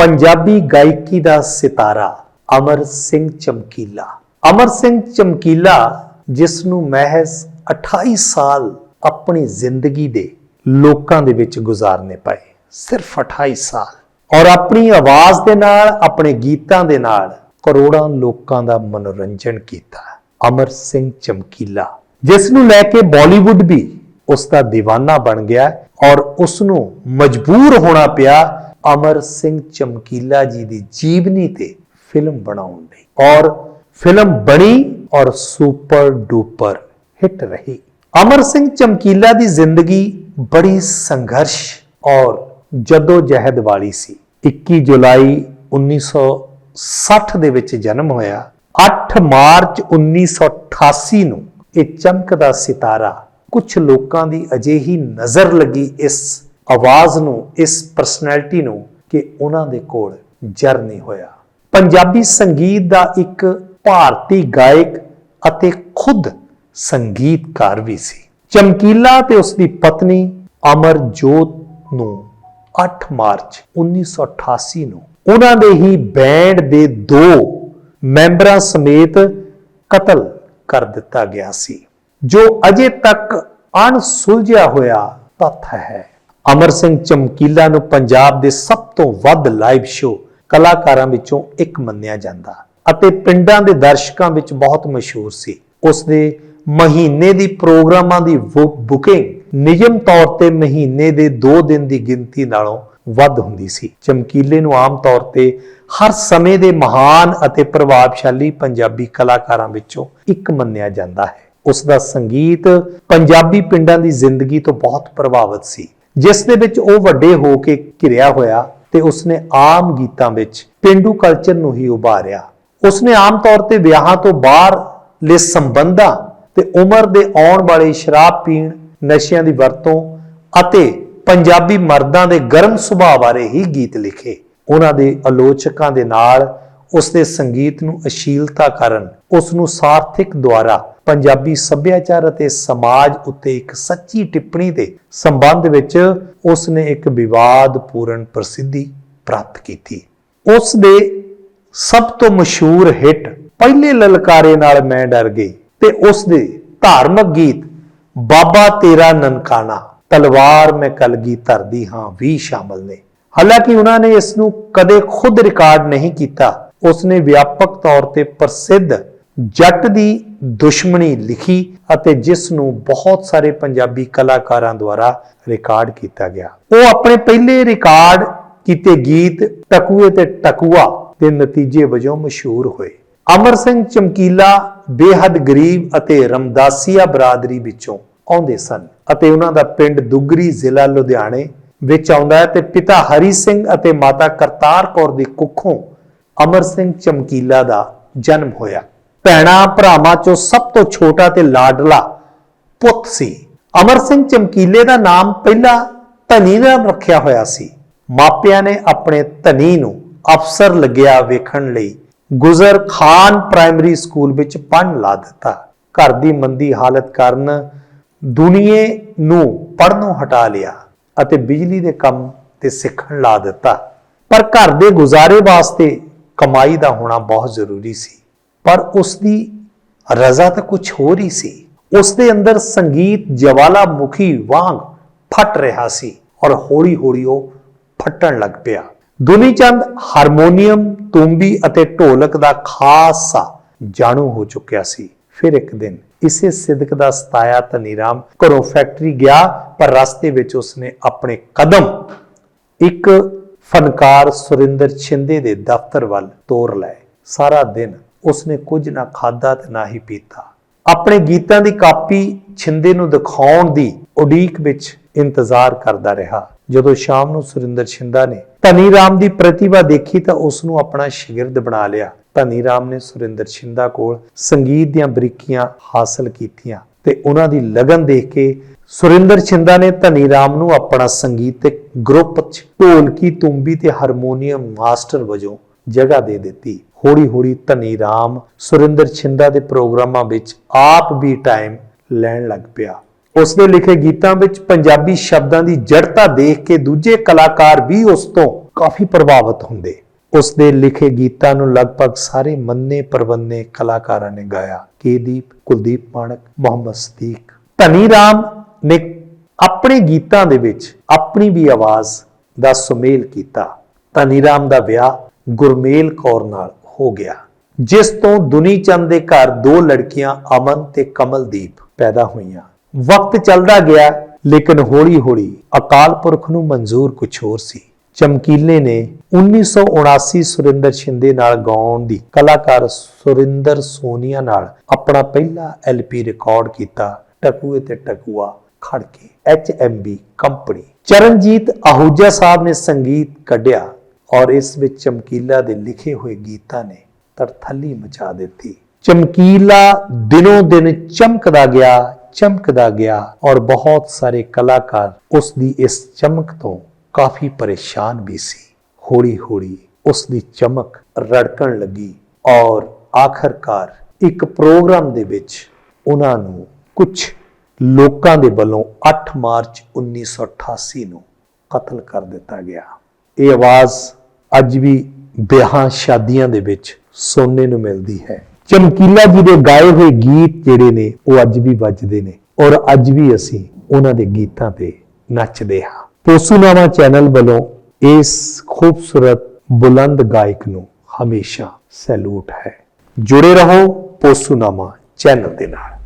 ਪੰਜਾਬੀ ਗਾਇਕੀ ਦਾ ਸਿਤਾਰਾ, ਅਮਰ ਸਿੰਘ ਚਮਕੀਲਾ। ਅਮਰ ਸਿੰਘ ਚਮਕੀਲਾ ਜਿਸ ਨੂੰ ਮਹਿਜ਼ 28 ਸਾਲ ਆਪਣੀ ਜ਼ਿੰਦਗੀ ਦੇ ਲੋਕਾਂ ਦੇ ਵਿੱਚ ਗੁਜ਼ਾਰਨੇ ਪਏ। ਸਿਰਫ 28 ਸਾਲ। ਔਰ ਆਪਣੀ ਆਵਾਜ਼ ਦੇ ਨਾਲ, ਆਪਣੇ ਗੀਤਾਂ ਦੇ ਨਾਲ ਕਰੋੜਾਂ ਲੋਕਾਂ ਦਾ ਮਨੋਰੰਜਨ ਕੀਤਾ। ਅਮਰ ਸਿੰਘ ਚਮਕੀਲਾ ਜਿਸ ਨੂੰ ਲੈ ਕੇ ਬਾਲੀਵੁੱਡ ਵੀ ਉਸ ਦਾ دیਵਾਨਾ ਬਣ ਗਿਆ ਔਰ ਉਸ ਨੂੰ ਮਜਬੂਰ ਹੋਣਾ ਪਿਆ ਅਮਰ ਸਿੰਘ ਚਮਕੀਲਾ ਜੀ ਦੀ ਜੀਵਨੀ ਤੇ ਫਿਲਮ ਬਣਾਉਣ ਲਈ। ਔਰ ਫਿਲਮ ਬਣੀ ਔਰ ਸੁਪਰ ਡੂਪਰ ਹਿੱਟ ਰਹੀ। ਅਮਰ ਸਿੰਘ ਚਮਕੀਲਾ ਦੀ ਜ਼ਿੰਦਗੀ ਬੜੀ ਸੰਘਰਸ਼ ਔਰ ਜਦੋ ਜਹਿਦ ਵਾਲੀ ਸੀ। 21 ਜੁਲਾਈ 1960 ਦੇ ਵਿੱਚ ਜਨਮ ਹੋਇਆ। 8 ਮਾਰਚ 1988 ਨੂੰ ਇਹ ਚਮਕਦਾ ਸਿਤਾਰਾ ਕੁਝ ਲੋਕਾਂ ਦੀ ਅਜਿਹੀ ਨਜ਼ਰ ਲੱਗੀ ਇਸ ਆਵਾਜ਼ ਨੂੰ, ਇਸ ਪਰਸਨੈਲਿਟੀ ਨੂੰ ਕਿ ਉਹਨਾਂ ਦੇ ਕੋਲ ਜਰ ਨਹੀਂ ਹੋਇਆ। ਪੰਜਾਬੀ ਸੰਗੀਤ ਦਾ ਇੱਕ ਭਾਰਤੀ ਗਾਇਕ ਅਤੇ ਖੁਦ ਸੰਗੀਤਕਾਰ ਵੀ ਸੀ। ਚਮਕੀਲਾ ਤੇ ਉਸ ਦੀ ਪਤਨੀ ਅਮਰਜੋਤ ਨੂੰ 8 ਮਾਰਚ 1988 ਨੂੰ ਉਹਨਾਂ ਦੇ ਹੀ ਬੈਂਡ ਦੇ ਦੋ ਮੈਂਬਰਾਂ ਸਮੇਤ ਕਤਲ ਕਰ ਦਿੱਤਾ ਗਿਆ ਸੀ। ਜੋ ਅਜੇ ਤੱਕ ਅਣਸੁਲਝਿਆ ਹੋਇਆ ਤੱਥ ਹੈ। ਅਮਰ ਸਿੰਘ ਚਮਕੀਲਾ ਨੂੰ ਪੰਜਾਬ ਦੇ ਸਭ ਤੋਂ ਵੱਧ ਲਾਈਵ ਸ਼ੋਅ ਕਲਾਕਾਰਾਂ ਵਿੱਚੋਂ ਇੱਕ ਮੰਨਿਆ ਜਾਂਦਾ ਅਤੇ ਪਿੰਡਾਂ ਦੇ ਦਰਸ਼ਕਾਂ ਵਿੱਚ ਬਹੁਤ ਮਸ਼ਹੂਰ ਸੀ। ਉਸ ਦੇ ਮਹੀਨੇ ਦੀ ਪ੍ਰੋਗਰਾਮਾਂ ਦੀ ਬੁ- ਬੁਕਿੰਗ ਨਿਯਮ ਤੌਰ ਤੇ ਮਹੀਨੇ ਦੇ 2 ਦਿਨ ਦੀ ਗਿਣਤੀ ਨਾਲੋਂ ਵੱਧ ਹੁੰਦੀ ਸੀ। ਚਮਕੀਲੇ ਨੂੰ ਆਮ ਤੌਰ ਤੇ ਹਰ ਸਮੇਂ ਦੇ ਮਹਾਨ ਅਤੇ ਪ੍ਰਭਾਵਸ਼ਾਲੀ ਪੰਜਾਬੀ ਕਲਾਕਾਰਾਂ ਵਿੱਚੋਂ ਇੱਕ ਮੰਨਿਆ ਜਾਂਦਾ ਹੈ। ਉਸ ਦਾ ਸੰਗੀਤ ਪੰਜਾਬੀ ਪਿੰਡਾਂ ਦੀ ਜ਼ਿੰਦਗੀ ਤੋਂ ਬਹੁਤ ਪ੍ਰਭਾਵਿਤ ਸੀ। ਜਿਸ ਦੇ ਵਿੱਚ ਉਹ ਵੱਡੇ ਹੋ ਕੇ ਘਿਰਿਆ ਹੋਇਆ ਤੇ ਉਸਨੇ ਆਮ ਗੀਤਾਂ ਵਿੱਚ ਪਿੰਡੂ ਕਲਚਰ ਨੂੰ ਹੀ ਉਭਾਰਿਆ। ਉਸਨੇ ਆਮ ਤੌਰ ਤੇ ਵਿਆਹਾਂ ਤੋਂ ਬਾਹਰ ਲੈ ਸੰਬੰਧਾਂ ਤੇ ਉਮਰ ਦੇ ਆਉਣ ਵਾਲੇ ਸ਼ਰਾਬ ਪੀਣ ਨਸ਼ਿਆਂ ਦੀ ਵਰਤੋਂ ਅਤੇ ਪੰਜਾਬੀ ਮਰਦਾਂ ਦੇ ਗਰਮ ਸੁਭਾਅ ਬਾਰੇ ਹੀ ਗੀਤ ਲਿਖੇ। ਉਹਨਾਂ ਦੇ ਆਲੋਚਕਾਂ ਦੇ ਨਾਲ ਉਸ ਦੇ ਸੰਗੀਤ ਨੂੰ ਅਸ਼ੀਲਤਾ ਕਾਰਨ ਉਸ ਨੂੰ ਸਾਰਥਿਕ ਦੁਆਰਾ ਪੰਜਾਬੀ ਸੱਭਿਆਚਾਰ ਅਤੇ ਸਮਾਜ ਉੱਤੇ ਇੱਕ ਸੱਚੀ ਟਿੱਪਣੀ ਦੇ ਸੰਬੰਧ ਵਿੱਚ ਉਸ ਨੇ ਇੱਕ ਵਿਵਾਦਪੂਰਨ ਪ੍ਰਸਿੱਧੀ ਪ੍ਰਾਪਤ ਕੀਤੀ। ਉਸ ਦੇ ਸਭ ਤੋਂ ਮਸ਼ਹੂਰ ਹਿੱਟ ਪਹਿਲੇ ਲਲਕਾਰੇ ਨਾਲ ਮੈਂ ਡਰ ਗਈ ਤੇ ਉਸ ਦੇ ਧਾਰਮਿਕ ਗੀਤ ਬਾਬਾ ਤੇਰਾ ਨਨਕਾਣਾ, ਤਲਵਾਰ ਮੈਂ ਕਲਗੀ ਧਰਦੀ ਹਾਂ, ਵੀ ਸ਼ਾਮਲ ਨੇ। ਹਾਲਾਂਕਿ ਉਹਨਾਂ ਨੇ ਇਸ ਨੂੰ ਕਦੇ ਖੁਦ ਰਿਕਾਰਡ ਨਹੀਂ ਕੀਤਾ। ਉਸਨੇ ਵਿਆਪਕ ਤੌਰ ਤੇ ਪ੍ਰਸਿੱਧ ਜੱਟ ਦੀ ਦੁਸ਼ਮਣੀ ਲਿਖੀ ਅਤੇ ਜਿਸ ਨੂੰ ਬਹੁਤ ਸਾਰੇ ਪੰਜਾਬੀ ਕਲਾਕਾਰਾਂ ਦੁਆਰਾ ਰਿਕਾਰਡ ਕੀਤਾ ਗਿਆ। ਉਹ ਆਪਣੇ ਪਹਿਲੇ ਰਿਕਾਰਡ ਕੀਤੇ ਗੀਤ ਟਕੂਏ ਤੇ ਟਕੂਆ ਦੇ ਨਤੀਜੇ ਵਜੋਂ ਮਸ਼ਹੂਰ ਹੋਏ। ਅਮਰ ਸਿੰਘ ਚਮਕੀਲਾ ਬੇਹੱਦ ਗਰੀਬ ਅਤੇ ਰਮਦਾਸੀਆ ਬਰਾਦਰੀ ਵਿੱਚੋਂ ਆਉਂਦੇ ਸਨ ਅਤੇ ਉਹਨਾਂ ਦਾ ਪਿੰਡ ਦੁੱਗਰੀ ਜ਼ਿਲ੍ਹਾ ਲੁਧਿਆਣੇ ਵਿੱਚ ਆਉਂਦਾ ਹੈ ਤੇ ਪਿਤਾ ਹਰੀ ਸਿੰਘ ਅਤੇ ਮਾਤਾ ਕਰਤਾਰ ਕੌਰ ਦੀ ਕੁੱਖੋਂ ਅਮਰ ਸਿੰਘ ਚਮਕੀਲਾ ਦਾ ਜਨਮ ਹੋਇਆ। ਭੈਣਾਂ ਭਰਾਵਾਂ ਚੋਂ ਸਭ ਤੋਂ ਛੋਟਾ ਤੇ ਲਾਡਲਾ ਪੁੱਤ ਸੀ। ਅਮਰ ਸਿੰਘ ਚਮਕੀਲੇ ਦਾ ਨਾਮ ਪਹਿਲਾਂ ਧਨੀ ਨਾਮ ਰੱਖਿਆ ਹੋਇਆ ਸੀ। ਮਾਪਿਆਂ ਨੇ ਆਪਣੇ ਧਨੀ ਨੂੰ ਅਫਸਰ ਲੱਗਿਆ ਵੇਖਣ ਲਈ ਗੁਜ਼ਰ ਖਾਨ ਪ੍ਰਾਇਮਰੀ ਸਕੂਲ ਵਿੱਚ ਪੜ੍ਹਨ ਲਾ ਦਿੱਤਾ। ਘਰ ਦੀ ਮੰਦੀ ਹਾਲਤ ਕਾਰਨ ਦੁਨੀਏ ਨੂੰ ਪੜ੍ਹਨੋਂ ਹਟਾ ਲਿਆ ਅਤੇ ਬਿਜਲੀ ਦੇ ਕੰਮ ਤੇ ਸਿੱਖਣ ਲਾ ਦਿੱਤਾ। ਪਰ ਘਰ ਦੇ ਗੁਜ਼ਾਰੇ ਵਾਸਤੇ ਕਮਾਈ ਦਾ ਹੋਣਾ ਬਹੁਤ ਜ਼ਰੂਰੀ ਸੀ, ਪਰ ਉਸ ਦੀ ਰਜ਼ਾ ਤਾਂ ਕੁਝ ਹੋਰ ਹੀ ਸੀ। ਉਸ ਦੇ ਅੰਦਰ ਸੰਗੀਤ ਜਵਾਲਾਮੁਖੀ ਵਾਂਗ ਫਟ ਰਿਹਾ ਸੀ ਔਰ ਹੌਲੀ-ਹੌਲੀ ਉਹ ਫਟਣ ਲੱਗ ਪਿਆ। ਦੁਨੀ ਚੰਦ ਹਾਰਮੋਨੀਅਮ, ਤੂੰਬੀ ਅਤੇ ਢੋਲਕ ਦਾ ਖਾਸਾ ਜਾਣੂ ਹੋ ਚੁੱਕਿਆ ਸੀ। ਫਿਰ ਇੱਕ ਦਿਨ ਇਸੇ ਸਿਦਕ ਦਾ ਸਤਾਇਆ ਧਨੀਰਾਮ ਘਰੋਂ ਫੈਕਟਰੀ ਗਿਆ, ਪਰ ਰਸਤੇ ਵਿੱਚ ਉਸਨੇ ਆਪਣੇ ਕਦਮ ਇੱਕ ਫਨਕਾਰ ਸੁਰਿੰਦਰ ਛਿੰਦੇ ਦੇ ਦਫ਼ਤਰ ਵੱਲ ਤੋਰ ਲਏ। ਸਾਰਾ ਦਿਨ ਉਸਨੇ ਕੁਝ ਨਾ ਖਾਦਾ ਤੇ ਨਾ ਹੀ ਪੀਤਾ। ਆਪਣੇ ਗੀਤਾਂ ਦੀ ਕਾਪੀ ਛਿੰਦੇ ਨੂੰ ਦਿਖਾਉਣ ਦੀ ਉਡੀਕ ਵਿੱਚ ਇੰਤਜ਼ਾਰ ਕਰਦਾ ਰਿਹਾ। ਜਦੋਂ ਸ਼ਾਮ ਨੂੰ ਸੁਰਿੰਦਰ ਛਿੰਦਾ ਨੇ ਧਨੀ ਰਾਮ ਦੀ ਪ੍ਰਤਿਭਾ ਦੇਖੀ ਤਾਂ ਉਸ ਨੂੰ ਆਪਣਾ ਸ਼ਾਗਿਰਦ ਬਣਾ ਲਿਆ। ਧਨੀ ਰਾਮ ਨੇ ਸੁਰਿੰਦਰ ਛਿੰਦਾ ਕੋਲ ਸੰਗੀਤ ਦੀਆਂ ਬਰੀਕੀਆਂ ਹਾਸਲ ਕੀਤੀਆਂ। ਤੇ ਉਹਨਾਂ ਦੀ ਲਗਨ ਦੇਖ ਕੇ ਸੁਰਿੰਦਰ ਛਿੰਦਾ ਨੇ ਧਨੀ ਰਾਮ ਨੂੰ ਆਪਣਾ ਸੰਗੀਤਿਕ ਗਰੁੱਪ 'ਚ ਢੋਲਕੀ, ਤੁੰਬੀ ਤੇ ਹਾਰਮੋਨੀਅਮ ਮਾਸਟਰ ਵਜੋਂ ਜਗ੍ਹਾ ਦੇ ਦਿੱਤੀ। ਹੌਲੀ ਹੌਲੀ ਧਨੀ ਰਾਮ ਸੁਰਿੰਦਰ ਛਿੰਦਾ ਦੇ ਪ੍ਰੋਗਰਾਮਾਂ ਵਿੱਚ ਆਪ ਵੀ ਟਾਈਮ ਲੈਣ ਲੱਗ ਪਿਆ। ਉਸ ਦੇ ਲਿਖੇ ਗੀਤਾਂ ਵਿੱਚ ਪੰਜਾਬੀ ਸ਼ਬਦਾਂ ਦੀ ਜੜਤਾ ਦੇਖ ਕੇ ਦੂਜੇ ਕਲਾਕਾਰ ਵੀ ਉਸ ਤੋਂ ਕਾਫੀ ਪ੍ਰਭਾਵਿਤ ਹੁੰਦੇ। ਉਸ ਦੇ ਲਿਖੇ ਗੀਤਾਂ ਨੂੰ ਲਗਭਗ ਸਾਰੇ ਮੰਨੇ ਪਰਵੰਨੇ ਕਲਾਕਾਰਾਂ ਨੇ ਗਾਇਆ। ਕੇਦੀਪ ਕੁਲਦੀਪ ਮਾਣਕ, ਮੁਹੰਮਦ ਸਦੀਕ। ਧਨੀ ਰਾਮ ਨੇ ਆਪਣੇ ਗੀਤਾਂ ਦੇ ਵਿੱਚ ਆਪਣੀ ਵੀ ਆਵਾਜ਼ ਦਾ ਸੁਮੇਲ ਕੀਤਾ। ਧਨੀ ਰਾਮ ਦਾ ਵਿਆਹ ਗੁਰਮੇਲ ਕੌਰ ਨਾਲ ਹੋ ਗਿਆ। ਜਿਸ ਤੋਂ ਦੁਨੀ ਚੰਦ ਦੇ ਘਰ ਦੋ ਲੜਕੀਆਂ, ਅਮਨ ਤੇ ਕਮਲਦੀਪ, ਪੈਦਾ ਹੋਈਆਂ। ਵਕਤ ਚੱਲਦਾ ਗਿਆ, ਲੇਕਿਨ ਹੌਲੀ-ਹੌਲੀ ਅਕਾਲ ਪੁਰਖ ਨੂੰ ਮਨਜ਼ੂਰ ਕੁਝ ਹੋਰ ਸੀ। ਚਮਕੀਲੇ ਨੇ 1979 ਸੁਰਿੰਦਰ ਸ਼ਿੰਦੇ ਨਾਲ ਗਾਉਣ ਦੀ ਕਲਾਕਾਰ ਸੁਰਿੰਦਰ ਸੋਨੀਆ ਨਾਲ ਆਪਣਾ ਪਹਿਲਾ ਐਲਪੀ ਰਿਕਾਰਡ ਕੀਤਾ, ਟਕੂਏ ਤੇ ਟਕੂਆ ਖੜ ਐਚਐਮਬੀ ਕੰਪਨੀ। ਚਰਨਜੀਤ ਆਹੂਜਾ ਸਾਹਿਬ ਨੇ ਸੰਗੀਤ ਕੱਢਿਆ ਔਰ ਇਸ ਵਿੱਚ ਚਮਕੀਲਾ ਦੇ ਲਿਖੇ ਹੋਏ ਗੀਤਾਂ ਨੇ ਤਰਥੱਲੀ ਮਚਾ ਦਿੱਤੀ। ਚਮਕੀਲਾ ਦਿਨੋਂ ਦਿਨ ਚਮਕਦਾ ਗਿਆ ਚਮਕਦਾ ਗਿਆ ਔਰ ਬਹੁਤ ਸਾਰੇ ਕਲਾਕਾਰ ਉਸ ਦੀ ਇਸ ਚਮਕ ਤੋਂ ਕਾਫੀ ਪਰੇਸ਼ਾਨ ਵੀ ਸੀ। ਹੌਲੀ ਹੌਲੀ ਉਸ ਦੀ ਚਮਕ ਰੜਕਣ ਲੱਗੀ ਔਰ ਆਖਰਕਾਰ ਇੱਕ ਪ੍ਰੋਗਰਾਮ ਦੇ ਵਿੱਚ ਉਹਨਾਂ ਨੂੰ ਕੁਝ ਲੋਕਾਂ ਦੇ ਵੱਲੋਂ 8 ਮਾਰਚ 1988 ਨੂੰ ਕਤਲ ਕਰ ਦਿੱਤਾ ਗਿਆ। ਇਹ ਆਵਾਜ਼ ਅੱਜ ਵੀ ਵਿਆਹਾਂ ਸ਼ਾਦੀਆਂ ਦੇ ਵਿੱਚ ਸੁਣਨੇ ਨੂੰ ਮਿਲਦੀ ਹੈ। ਚਮਕੀਲਾ ਜੀ ਦੇ ਗਾਏ ਹੋਏ ਗੀਤ ਜਿਹੜੇ ਨੇ, ਉਹ ਅੱਜ ਵੀ ਵੱਜਦੇ ਨੇ ਔਰ ਅੱਜ ਵੀ ਅਸੀਂ ਉਹਨਾਂ ਦੇ ਗੀਤਾਂ ਤੇ ਨੱਚਦੇ ਹਾਂ। ਪੋਸੂਨਾਮਾ ਚੈਨਲ ਵੱਲੋਂ ਇਸ ਖੂਬਸੂਰਤ ਬੁਲੰਦ ਗਾਇਕ ਨੂੰ ਹਮੇਸ਼ਾ ਸੈਲੂਟ ਹੈ। ਜੁੜੇ ਰਹੋ ਪੋਸੂਨਾਮਾ ਚੈਨਲ ਦੇ ਨਾਲ।